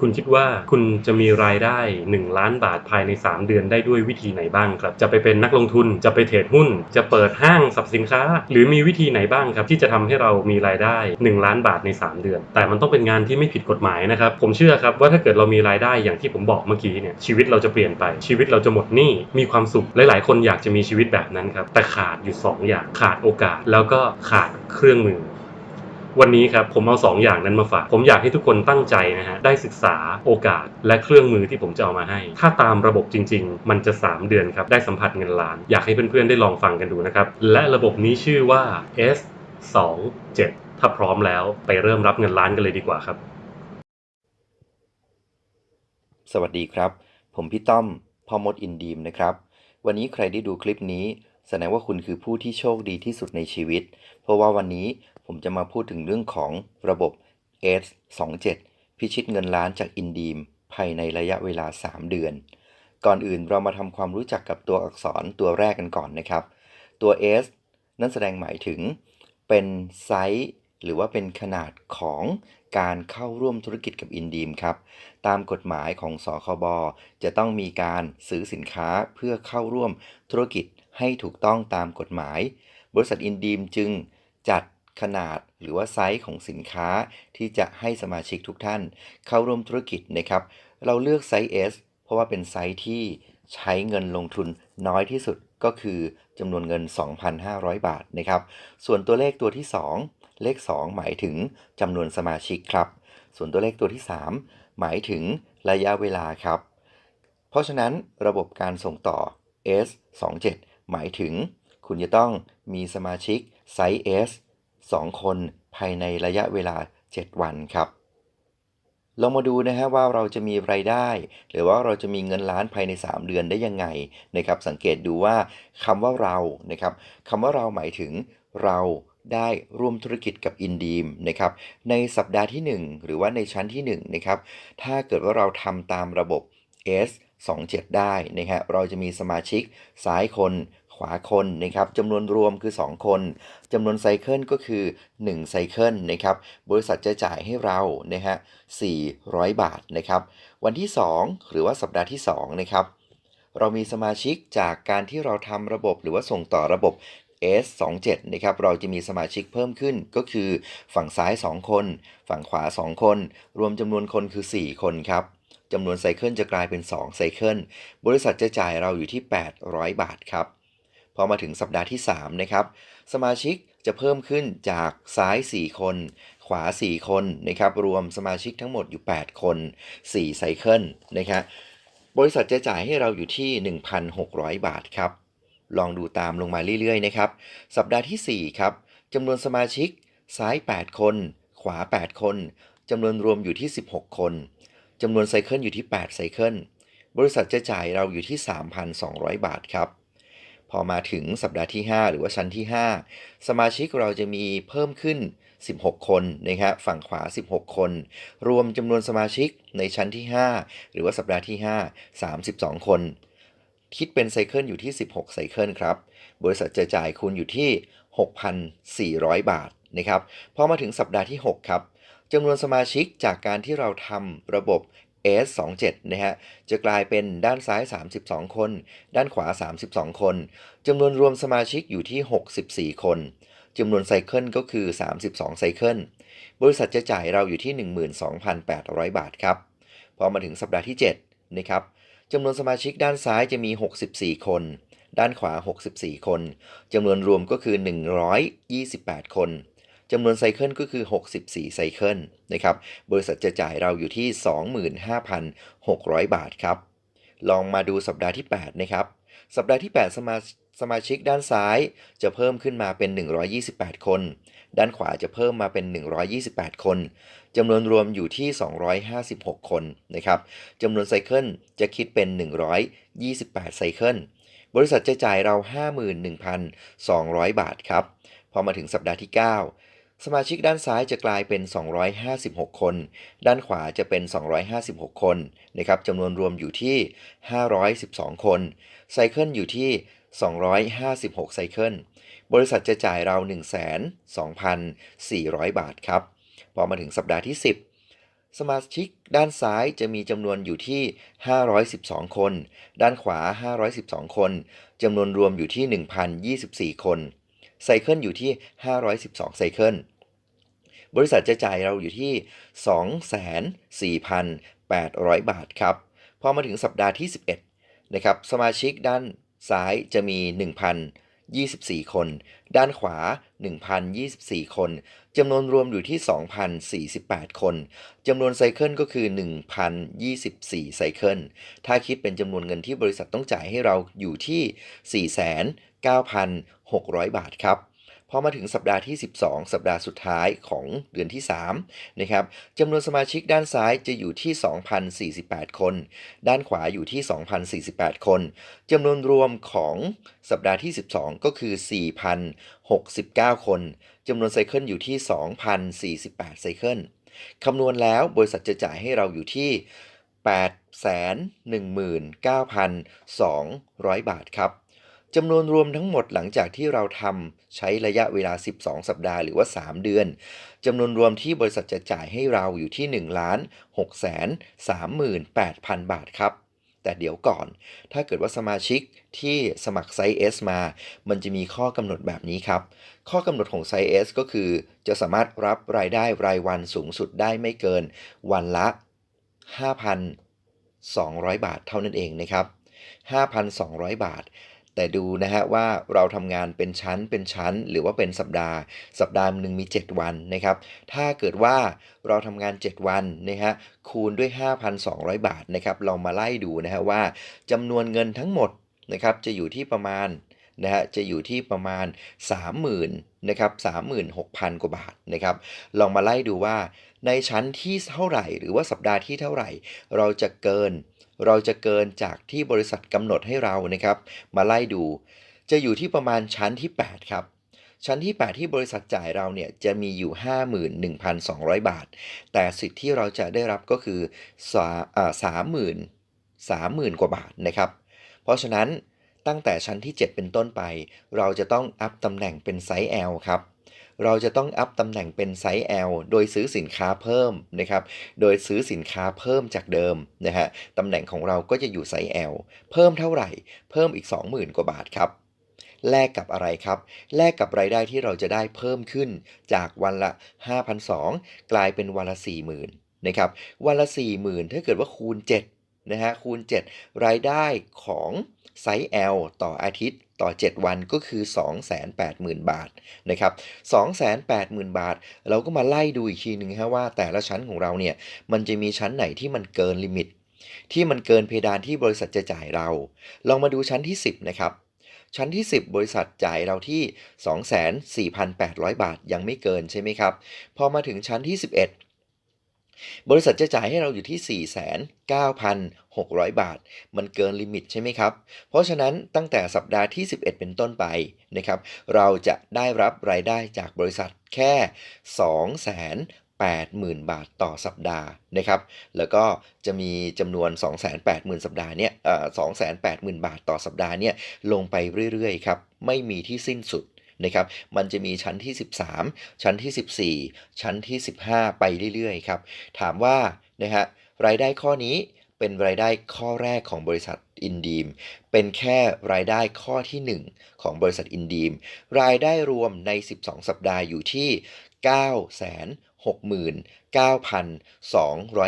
คุณคิดว่าคุณจะมีรายได้ 1 ล้านบาทภายใน 3 เดือนได้ด้วยวิธีไหนบ้างครับ จะไปเป็นนักลงทุน จะไปเทรดหุ้น จะเปิดห้างสรรพสินค้า หรือมีวิธีไหนบ้างครับ ที่จะทำให้เรามีรายได้ 1 ล้านบาทใน 3 เดือน แต่มันต้องเป็นงานที่ไม่ผิดกฎหมายนะครับ ผมเชื่อครับว่าถ้าเกิดเรามีรายได้อย่างที่ผมบอกเมื่อกี้เนี่ย ชีวิตเราจะเปลี่ยนไป ชีวิตเราจะหมดหนี้ มีความสุข หลาย ๆ คนอยากจะมีชีวิตแบบนั้นครับ แต่ขาดอยู่ 2 อย่าง ขาดโอกาส แล้วก็ขาดเครื่องมือ วันนี้ครับผมเอาสองอย่างนั้นมาฝาก ผมอยากให้ทุกคนตั้งใจนะฮะได้ศึกษาโอกาสและเครื่องมือที่ผมจะเอามาให้ ถ้าตามระบบจริง ๆ มันจะ 3 เดือนครับได้สัมผัสเงินล้าน อยากให้เพื่อนๆได้ลองฟังกันดูนะครับ และระบบนี้ชื่อว่า S 2 7ถ้าพร้อมแล้วไปเริ่มรับเงินล้านกันเลยดีกว่าครับ สวัสดีครับ ผมพี่ต้อมพ่อมดอินดีมนะครับ วันนี้ใครได้ดูคลิปนี้แสดงว่าคุณคือผู้ที่โชคดีที่สุดในชีวิต เพราะว่าวันนี้ ผมจะมาพูดถึงเรื่องของระบบ S 2 7 พิชิตเงินล้านจากอินดีม ภายในระยะเวลา 3 เดือน ก่อนอื่นเรามาทำความรู้จักกับตัวอักษรตัวแรกกันก่อนนะครับ ตัว S นั่นแสดงหมายถึงเป็นไซส์หรือว่าเป็นขนาดของการเข้าร่วมธุรกิจกับอินดีมครับ ตามกฎหมายของสคบจะต้องมีการซื้อสินค้าเพื่อเข้าร่วมธุรกิจให้ถูกต้องตามกฎหมาย บริษัทอินดีมจึงจัด ขนาดหรือว่าไซส์ของสินค้าที่จะให้สมาชิกทุกท่าน เข้าร่วมธุรกิจนะครับ เราเลือกไซส์ S เพราะว่าเป็นไซส์ที่ใช้เงินลงทุนน้อยที่สุดก็คือจำนวนเงิน 2,500 บาทนะครับ ส่วนตัวเลขตัวที่ 2 เลข 2 หมายถึงจำนวนสมาชิกครับ ส่วนตัวเลขตัวที่ 3 หมายถึงระยะเวลาครับ เพราะฉะนั้นระบบการส่งต่อ S 2 7 หมายถึง คุณจะต้องมีสมาชิกไซส์ S 2 คนภายในระยะเวลา 7 วันครับลองมาดูนะฮะว่าเราจะมีไรายได้ หรือว่าเราจะมีเงินล้านภายใน 3 เดือนได้ยังไงนะครับสังเกตดูว่าคำว่าเรานะครับคำว่าเราหมายถึงเราได้ร่วมธุรกิจกับอินดีมนะครับในสัปดาห์ที่ 1 หรือว่าในชั้นที่1นะครับถ้าเกิดว่าเราทำตามระบบ S 2 7 ได้นะฮะเราจะมีสมาชิกซ้ายคน ขวาคนนะครับจำนวนรวมคือ 2 คนจำนวนไซเคิลก็คือ1ไซเคิลนะครับบริษัทจะจ่ายให้เรานะฮะ400 บาทนะครับวันที่ 2 หรือว่าสัปดาห์ที่2นะครับเรามีสมาชิกจากการที่เราทำระบบหรือว่าส่งต่อระบบ S 2 7 นะครับ เราจะมีสมาชิกเพิ่มขึ้นก็คือฝั่งซ้าย 2 คน ฝั่งขวา 2 คน รวมจำนวนคนคือ 4 คนครับจำนวนไซเคิลจะกลายเป็น 2 ไซเคิล บริษัทจะจ่ายเราอยู่ที่ 800 บาทครับ พอมาถึงสัปดาห์ที่3นะครับสมาชิกจะเพิ่มขึ้นจากซ้าย 4 คน ขวา 4 คนนะครับรวมสมาชิกทั้งหมดอยู่ 8 คน4ไซเคิลนะครับบริษัทจะจ่ายให้เราอยู่ที่ 1,600 บาทครับลองดูตามลงมาเรื่อยๆนะครับสัปดาห์ที่ 4 ครับจำนวนสมาชิกซ้าย 8 คน ขวา 8 คนจำนวนรวมอยู่ที่ 16 คนจำนวนไซเคิลอยู่ที่ 8 ไซเคิลบริษัทจะจ่ายเราอยู่ที่ 3,200 บาทครับ พอมาถึงสัปดาห์ที่ 5 หรือว่าชั้นที่ 5 สมาชิกเราจะมีเพิ่มขึ้น 16 คนนะครับฝั่งขวา 16 คน รวมจำนวนสมาชิกในชั้นที่ 5 หรือว่าสัปดาห์ที่ 5 32 คน คิดเป็นไซเคิลอยู่ที่ 16 ไซเคิลครับ บริษัทจะจ่ายคุณอยู่ที่ 6,400 บาทนะครับพอมาถึงสัปดาห์ที่ 6 ครับจำนวนสมาชิกจากการที่เราทำระบบ S27 นะฮะ จะกลายเป็นด้านซ้าย 32 คน ด้านขวา 32 คนจำนวนรวมสมาชิกอยู่ที่ 64 คนจำนวนไซเคิลก็คือ 32 ไซเคิล บริษัทจะจ่ายเราอยู่ที่ 12,800 บาทครับ พอมาถึงสัปดาห์ที่ 7 นะครับจำนวนสมาชิกด้านซ้ายจะมี 64 คน ด้านขวา 64 คนจำนวนรวมก็คือ 128 คน จำนวนไซเคิลก็คือ 64 ไซเคิลนะครับ บริษัทจะจ่ายเราอยู่ที่ 25,600 บาทครับ ลองมาดูสัปดาห์ที่ 8 นะครับ สัปดาห์ที่ 8 สมาสมาชิกด้านซ้ายจะเพิ่มขึ้นมาเป็น 128 คน ด้านขวาจะเพิ่มมาเป็น 128 คนจำนวนรวมอยู่ที่ 256 คนนะครับจำนวนไซเคิลจะคิดเป็น 128 ไซเคิล บริษัทจะจ่ายเรา 51,200 บาทครับ พอมาถึงสัปดาห์ที่ 9 สมาชิกด้านซ้ายจะกลายเป็น 256 คน ด้านขวาจะเป็น 256 คนนะครับจำนวนรวมอยู่ที่ 512 คน ไซเคิลอยู่ที่ 256 ไซเคิล บริษัทจะจ่ายเรา 1 2 4 0 0 บาทครับ พอมาถึงสัปดาห์ที่ 10 สมาชิกด้านซ้ายจะมีจำนวนอยู่ที่ 512 คน ด้านขวา 512 คน จำนวนรวมอยู่ที่ 1,024 คน ไซเคิลอยู่ที่ 512 ไซเคิล บริษัทจะจ่ายเราอยู่ที่ 24,800 บาทครับ พอมาถึงสัปดาห์ที่ 11 นะครับ สมาชิกด้านซ้ายจะมี 1,024 คน ด้านขวา 1,024 คน จำนวนรวมอยู่ที่ 2,048 คน จำนวนไซเคิลก็คือ 1,024 ไซเคิล ถ้าคิดเป็นจำนวนเงินที่บริษัทต้องจ่ายให้เราอยู่ที่ 600 บาทครับพอมาถึงสัปดาห์ที่ 12 สัปดาห์สุดท้ายของเดือนที่3นะครับจำนวนสมาชิกด้านซ้ายจะอยู่ที่ 2,048 คน ด้านขวาอยู่ที่ 2,048 คนจำนวนรวมของสัปดาห์ที่ 12 ก็คือ 4,069 คนจำนวนไซเคิลอยู่ที่ 2,048 ไซเคิลคำนวณแล้วบริษัทจะจ่ายให้เราอยู่ที่ 819,200 บาทครับ จำนวนรวมทั้งหมดหลังจากที่เราทำใช้ระยะเวลา 12 สัปดาห์หรือว่า 3 เดือนจำนวนรวมที่บริษัทจะจ่ายให้เราอยู่ที่1ล้าน6แสน38,000 บาทครับ แต่เดี๋ยวก่อน ถ้าเกิดว่าสมาชิกที่สมัครไซส์ S มา มันจะมีข้อกำหนดแบบนี้ครับ ข้อกำหนดของไซส์ S ก็คือ จะสามารถรับรายได้รายวันสูงสุดได้ไม่เกิน วันละ 5,200 บาทเท่านั้นเองนะครับ5,200 บาท แต่ดูนะฮะว่าเราทำงานเป็นชั้นเป็นชั้น หรือว่าเป็นสัปดาห์ สัปดาห์หนึ่งมี 7 วันนะครับ ถ้าเกิดว่าเราทำงาน 7 วันนะฮะคูณด้วย 5,200 บาทนะครับเรามาไล่ดูนะฮะว่าจำนวนเงินทั้งหมดนะครับจะอยู่ที่ประมาณนะฮะจะอยู่ที่ประมาณ 30,000นะครับ36,000 กว่าบาทนะครับ ลองมาไล่ดูว่าในชั้นที่เท่าไหร่ หรือว่าสัปดาห์ที่เท่าไหร่ เราจะเกิน เราจะเกินจากที่บริษัทกำหนดให้เรานะครับ มาไล่ดู จะอยู่ที่ประมาณชั้นที่ 8 ครับ ชั้นที่ 8 ที่บริษัทจ่ายเราเนี่ยจะมีอยู่ 51,200 บาท แต่สิทธิ์ที่เราจะได้รับก็คือสาอ่า30,000 30,000กว่าบาทนะครับ เพราะฉะนั้นตั้งแต่ชั้นที่ 7 เป็นต้นไป เราจะต้องอัพตำแหน่งเป็นไซส์ L ครับ เราจะต้องอัพตำแหน่งเป็นไซส์ L โดยซื้อสินค้าเพิ่มนะครับ โดยซื้อสินค้าเพิ่มจากเดิมนะฮะตำแหน่งของเราก็จะอยู่ไซส์ L เพิ่มเท่าไหร่ เพิ่มอีก 20,000 กว่าบาทครับแลกกับอะไรครับ แลกกับรายได้ที่เราจะได้เพิ่มขึ้นจากวันละ 5,200 กลายเป็นวันละ 40,000นะครับ วันละ 40,000 ถ้าเกิดว่าคูณ 7 นะฮะคูณ 7 รายได้ของไซส์ L ต่ออาทิตย์ต่อ 7 วันก็คือ 280,000 บาทนะครับ280,000 บาท เราก็มาไล่ดูอีกทีหนึ่งฮะว่าแต่ละชั้นของเราเนี่ยมันจะมีชั้นไหนที่มันเกินลิมิต ที่มันเกินเพดานที่บริษัทจะจ่ายเรา ลองมาดูชั้นที่ 10 นะครับ ชั้นที่ 10 บริษัทจ่ายเราที่ 24,800 บาทยังไม่เกินใช่ไหมครับ พอมาถึงชั้นที่ 11 บริษัทจะจ่ายให้เราอยู่ที่ 49,600 บาท มันเกินลิมิตใช่ไหมครับ เพราะฉะนั้นตั้งแต่สัปดาห์ที่ 11 เป็นต้นไปนะครับเราจะได้รับรายได้จากบริษัทแค่ 280,000 บาทต่อสัปดาห์นะครับแล้วก็จะมีจำนวน 280,000 สัปดาห์เนี่ยเอ่อ280,000 บาทต่อสัปดาห์เนี่ยลงไปเรื่อยๆครับไม่มีที่สิ้นสุด นะครับ มันจะมีชั้นที่ 13 ชั้นที่ 14 ชั้นที่ 15 ไปเรื่อยๆครับ ถามว่านะฮะรายได้ข้อนี้เป็นรายได้ข้อแรกของบริษัทอินดีม เป็นแค่รายได้ข้อทีหนึ่1 ของบริษัทอินดีม รายได้รวมใน 12 สัปดาห์อยู่ที่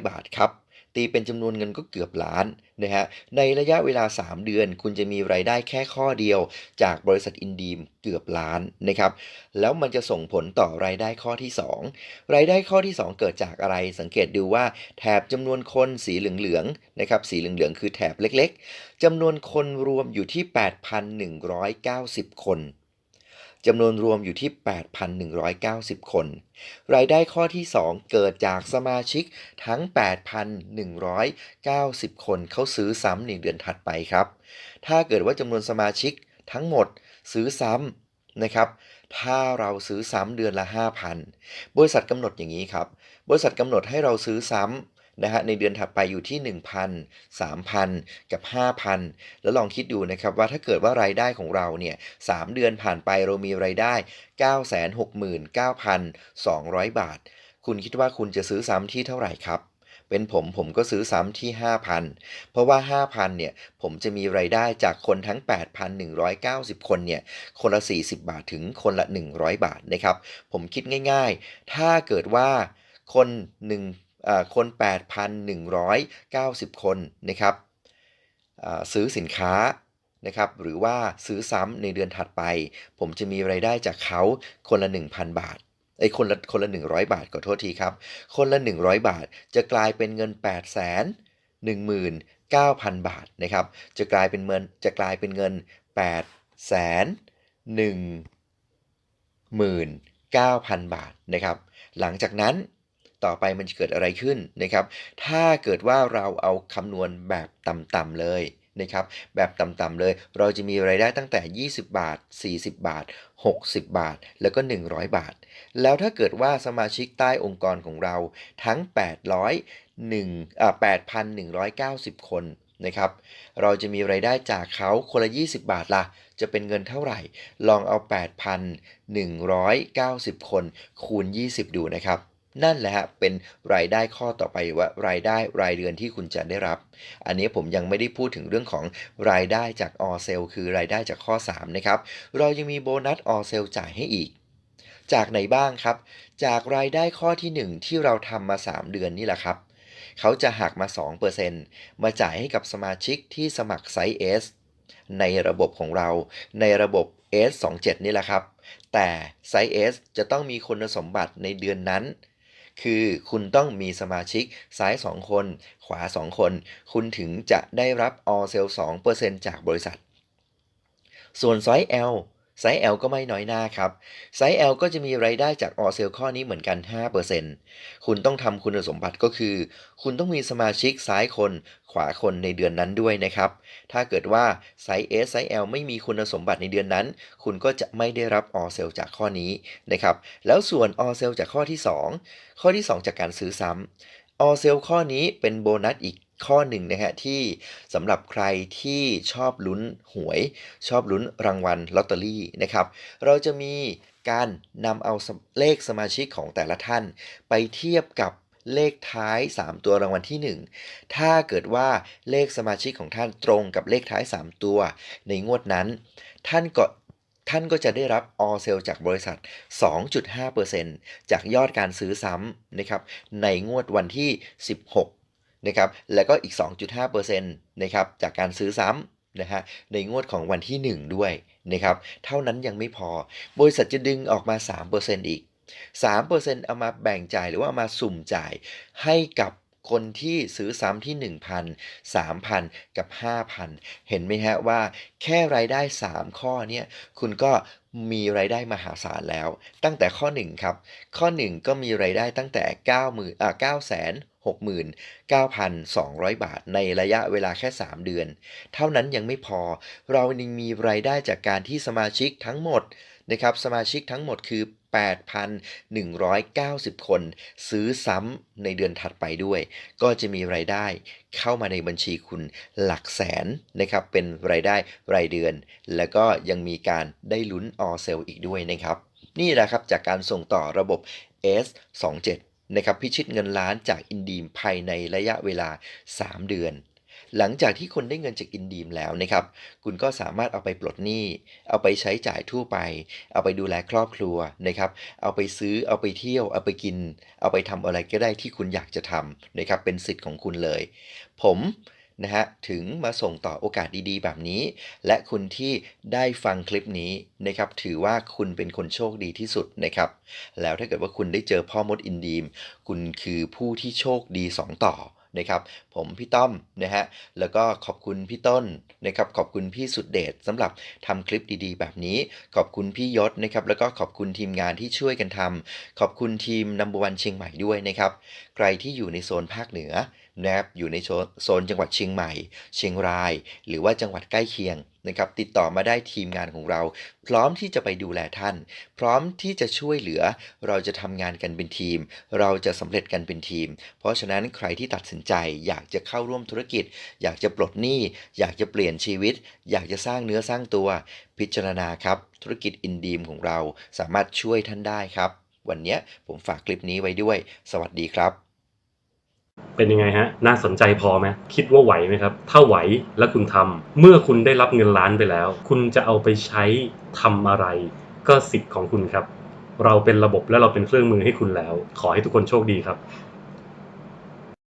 969,200 บาทครับ ตีเป็นจำนวนเงินก็เกือบล้านนะฮะในระยะเวลา 3 เดือน คุณจะมีรายได้แค่ข้อเดียว จากบริษัทอินดีมเกือบล้านนะครับแล้วมันจะส่งผลต่อรายได้ข้อที่ 2 รายได้ข้อที่ 2 เกิดจากอะไรสังเกตดูว่าแถบจำนวนคนสีเหลืองๆนะครับสีเหลืองๆคือแถบเล็กๆจำนวนคนรวมอยู่ที่ 8,190 คน จำนวนรวมอยู่ที่ 8,190 คน รายได้ข้อที่ 2 เกิดจากสมาชิกทั้ง 8,190 คนเขาซื้อซ้ำในเดือนถัดไปครับ ถ้าเกิดว่าจำนวนสมาชิกทั้งหมดซื้อซ้ำนะครับ ถ้าเราซื้อซ้ำเดือนละ 5,000 บริษัทกำหนดอย่างนี้ครับ บริษัทกำหนดให้เราซื้อซ้ำ นะฮะในเดือนถัดไปอยู่ที่ 1,000 3,000 กับ 5,000 แล้วลองคิดดูนะครับว่าถ้าเกิดว่ารายได้ของเราเนี่ย3เดือนผ่านไปเรามีรายได้ 969,200 บาท คุณคิดว่าคุณจะซื้อซ้ำที่เท่าไหร่ครับเป็นผมผมก็ซื้อซ้ำที่ 5,000 เพราะว่า 5,000 เนี่ย ผมจะมีไรายได้จากคนทั้ง 8,190 คนเนี่ย คนละ 40 บาทถึงคนละ 100 บาทนะครับ ผมคิดง่ายๆ ถ้าเกิดว่าคน1อ่า คน 8,190 คนนะครับซื้อสินค้านะครับหรือว่าซื้อซ้ำในเดือนถัดไป ผมจะมีไรายได้จากเขาคนละ 1,000 บาทไอ้คนละคนละ 100 บาทขอโทษทีครับ คนละ 100 บาทจะกลายเป็นเงิน8 1 9 0 0 0 บาทนะครับจะกลายเป็นเงินจะกลายเป็นเงิน8 1 19,000 บาทนะครับ หลังจากนั้น ต่อไปมันจะเกิดอะไรขึ้นนะครับ ถ้าเกิดว่าเราเอาคำนวณแบบต่ำๆเลยนะครับแบบต่ำๆเลย เราจะมีไรายได้ตั้งแต่ 20 บาท 40 บาท 60 บาท แล้วก็ 100 บาท แล้วถ้าเกิดว่าสมาชิกใต้องค์กรของเราทั้ง 801อ่า8,190 คนนะครับ เราจะมีไรายได้จากเขาคนละ 20 บาทละจะเป็นเงินเท่าไหร่ ลองเอา 8,190 คนคูณ 20 ดูนะครับ นั่นแหละฮะเป็นรายได้ข้อต่อไปว่ารายได้รายเดือนที่คุณจะได้รับ อันนี้ผมยังไม่ได้พูดถึงเรื่องของรายได้จากออเซลคือรายได้จากข้อ 3 นะครับ เรายังมีโบนัสออเซลจ่ายให้อีก จากไหนบ้างครับ จากรายได้ข้อที่ 1 ที่เราทำมา 3 เดือนนี่แหละครับ เขาจะหักมา 2%มาจ่ายให้กับสมาชิกที่สมัครไซส์ S ในระบบของเราในระบบ S27 นี่แหละครับ แต่ไซส์ S จะต้องมีคุณสมบัติในเดือนนั้น คือคุณต้องมีสมาชิกซ้าย 2 คน ขวา 2 คน คุณถึงจะได้รับ all sale 2%จากบริษัท ส่วนไซส์ L ไซส์ L ก็ไม่น้อยหน้าครับ ไซส์ L ก็จะมีไรายได้จาก all sale ข้อนี้เหมือนกัน 5%คุณต้องทำคุณสมบัติก็คือ คุณต้องมีสมาชิกซ้ายคน ขวาคนในเดือนนั้นด้วยนะครับ ถ้าเกิดว่าไซส์ S ไซส์ L ไม่มีคุณสมบัติในเดือนนั้น คุณก็จะไม่ได้รับ all sale จากข้อนี้นะครับ แล้วส่วน all sale จากข้อที่ 2 ข้อที่ 2 จากการซื้อซ้ำ all sale ข้อนี้เป็นโบนัสอีก ข้อหนึ่งนะฮะที่สำหรับใครที่ชอบลุ้นหวย ชอบลุ้นรางวัลลอตเตอรี่นะครับเราจะมีการนำเอาเลขสมาชิกของแต่ละท่าน ไปเทียบกับเลขท้าย 3 ตัวรางวัลที่ 1 ถ้าเกิดว่าเลขสมาชิกของท่านตรงกับเลขท้าย 3 ตัว ในงวดนั้น ท่านก็ท่านก็จะได้รับ all sale จากบริษัท 2.5%จากยอดการซื้อซ้ำนะครับ ในงวดวันที่ 16 นะครับแล้วก็อีก 2.5%นะครับจากการซื้อซ้ำนะฮะในงวดของวันที่ 1 ด้วยนะครับเท่านั้นยังไม่พอ บริษัทจะดึงออกมา 3%อีก 3%เอามาแบ่งจ่ายหรือว่าเอามาสุ่มจ่ายให้กับคนที่ซื้อซ้ำที่ 1,000 3,000 กับ 5,000 เห็นไหมฮะว่าแค่รายได้ 3 ข้อเนี่ยคุณก็มีรายได้มหาศาลแล้ว ตั้งแต่ข้อ 1 ครับ ข้อ 1 ก็มีรายได้ตั้งแต่90,000อ่า9 69,200 บาทในระยะเวลาแค่ 3 เดือน เท่านั้นยังไม่พอ เรายังมีรายได้จากการที่สมาชิกทั้งหมดนะครับสมาชิกทั้งหมดคือ 8,190 คน ซื้อซ้ำในเดือนถัดไปด้วย ก็จะมีรายได้เข้ามาในบัญชีคุณหลักแสนนะครับ เป็นรายได้รายเดือน แล้วก็ยังมีการได้ลุ้นออเซลอีกด้วยนะครับ นี่แหละครับจากการส่งต่อระบบ S27 นะครับพิชิตเงินล้านจากอินดีมภายในระยะเวลา 3 เดือน หลังจากที่คนได้เงินจากอินดีมแล้วนะครับ คุณก็สามารถเอาไปปลดหนี้ เอาไปใช้จ่ายทั่วไป เอาไปดูแลครอบครัวนะครับ เอาไปซื้อเอาไปเที่ยว เอาไปกิน เอาไปทำอะไรก็ได้ที่คุณอยากจะทำนะครับเป็นสิทธิ์ของคุณเลย ผม นะฮะถึงมาส่งต่อโอกาสดีๆ แบบนี้ และคุณที่ได้ฟังคลิปนี้นะครับถือว่าคุณเป็นคนโชคดีที่สุดนะครับ แล้วถ้าเกิดว่าคุณได้เจอพ่อมดอินดีม คุณคือผู้ที่โชคดี 2 ต่อนะครับผมพี่ต้อมนะฮะแล้วก็ขอบคุณพี่ต้นนะครับขอบคุณพี่สุดเดชสำหรับทำคลิปดีๆ แบบนี้ ขอบคุณพี่ยศนะครับแล้วก็ขอบคุณทีมงานที่ช่วยกันทำขอบคุณทีมนัมบวันเชียงใหม่ด้วยนะครับใครที่อยู่ในโซนภาคเหนือ นะครับอยู่ในโซนจังหวัดเชียงใหม่ เชียงราย หรือว่าจังหวัดใกล้เคียงนะครับติดต่อมาได้ทีมงานของเรา พร้อมที่จะไปดูแลท่าน พร้อมที่จะช่วยเหลือ เราจะทำงานกันเป็นทีม เราจะสำเร็จกันเป็นทีม เพราะฉะนั้นใครที่ตัดสินใจ อยากจะเข้าร่วมธุรกิจ อยากจะปลดหนี้ อยากจะเปลี่ยนชีวิต อยากจะสร้างเนื้อสร้างตัว พิจารณาครับ ธุรกิจอินดีมของเราสามารถช่วยท่านได้ครับ วันนี้ผมฝากคลิปนี้ไว้ด้วย สวัสดีครับ เป็นยังไงฮะ น่าสนใจพอไหมคิดว่าไหวไหมครับ ถ้าไหวและคุณทำเมื่อคุณได้รับเงินล้านไปแล้ว คุณจะเอาไปใช้ทำอะไร ก็สิทธิ์ของคุณครับ เราเป็นระบบและเราเป็นเครื่องมือให้คุณแล้ว ขอให้ทุกคนโชคดีครับ